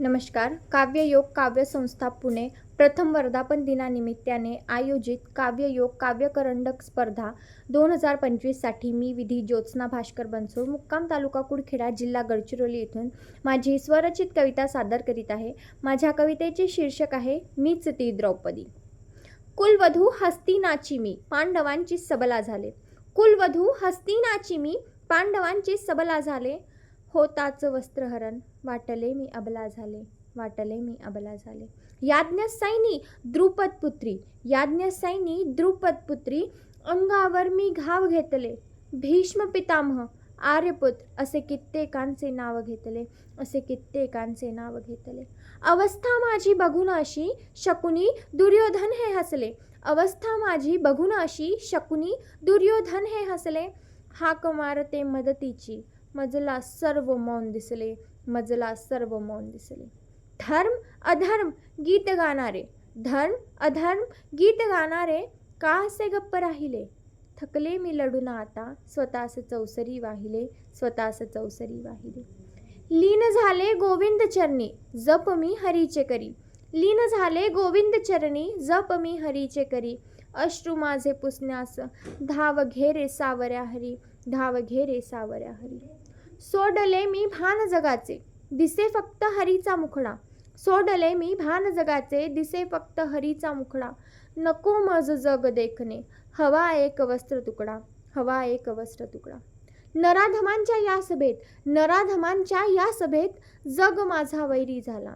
नमस्कार. काव्ययोग काव्य संस्था पुणे प्रथम वर्धापन दिनानिमित्ताने आयोजित काव्ययोग काव्यकरंडक स्पर्धा दोन हजार पंचवीससाठी मी विधी ज्योत्स्ना भास्कर बनसोड मुक्काम तालुका कुडखेडा जिल्हा गडचिरोली येथून माझी स्वरचित कविता सादर करीत आहे. माझ्या कवितेचे शीर्षक आहे मीच ती द्रौपदी. कुलवधू हस्तिनाची मी पांडवांची सबला झाले. कुलवधू हस्तिनाची मी पांडवांची सबला झाले. होताच वस्त्रहरण. वाटले मी अबला झाले. वाटले मी अबला झाले. याज्ञसैनी द्रुपद पुत्री याज्ञसैनी द्रुपद पुत्री अंगावर मी घाव घेतले. भीष्म पितामह आर्यपुत्र असे कित्येकांचे नाव घेतले. असे कित्येकांचे नाव घेतले. अवस्था माझी बघून अशी शकुनी दुर्योधन हे हसले. अवस्था माझी बघून अशी शकुनी दुर्योधन हे हसले. हाक मारते मदतीची. मजला सर्व मौन दिसले मजला सर्व मौन दिसले. धर्म अधर्म गीत गाणारे. धर्म अधर्म गीत गाणारे. का असे गप्प राहिले? थकले मी लढून आता स्वतःस चौसरी वाहिले स्वतःस चौसरी वाहिले. लीन झाले गोविंद चरणी जप मी हरीचे करी. लीन झाले गोविंद चरणी जप मी हरीचे करी. अश्रू माझे पुसण्यास धाव घेरे सावऱ्या हरी धाव घेरे सावऱ्या हरी. सोडले मी भान जगाचे दिसे फक्त हरीचा मुखडा. सोडले मी भान जगाचे दिसे फक्त हरीचा मुखडा. नको मज जग देखणे हवा एक वस्त्र तुकडा हवा एक वस्त्र तुकडा. नराधमांच्या या सभेत नराधमांच्या या सभेत जग माझा वैरी झाला.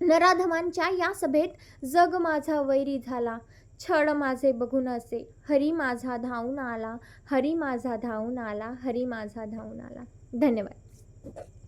नराधमांच्या या सभेत जग माझा वैरी झाला. छळ माझे बघून असे. हरी माझा धावून आला. हरी माझा धावून आला. हरी माझा धावून आला. धन्यवाद.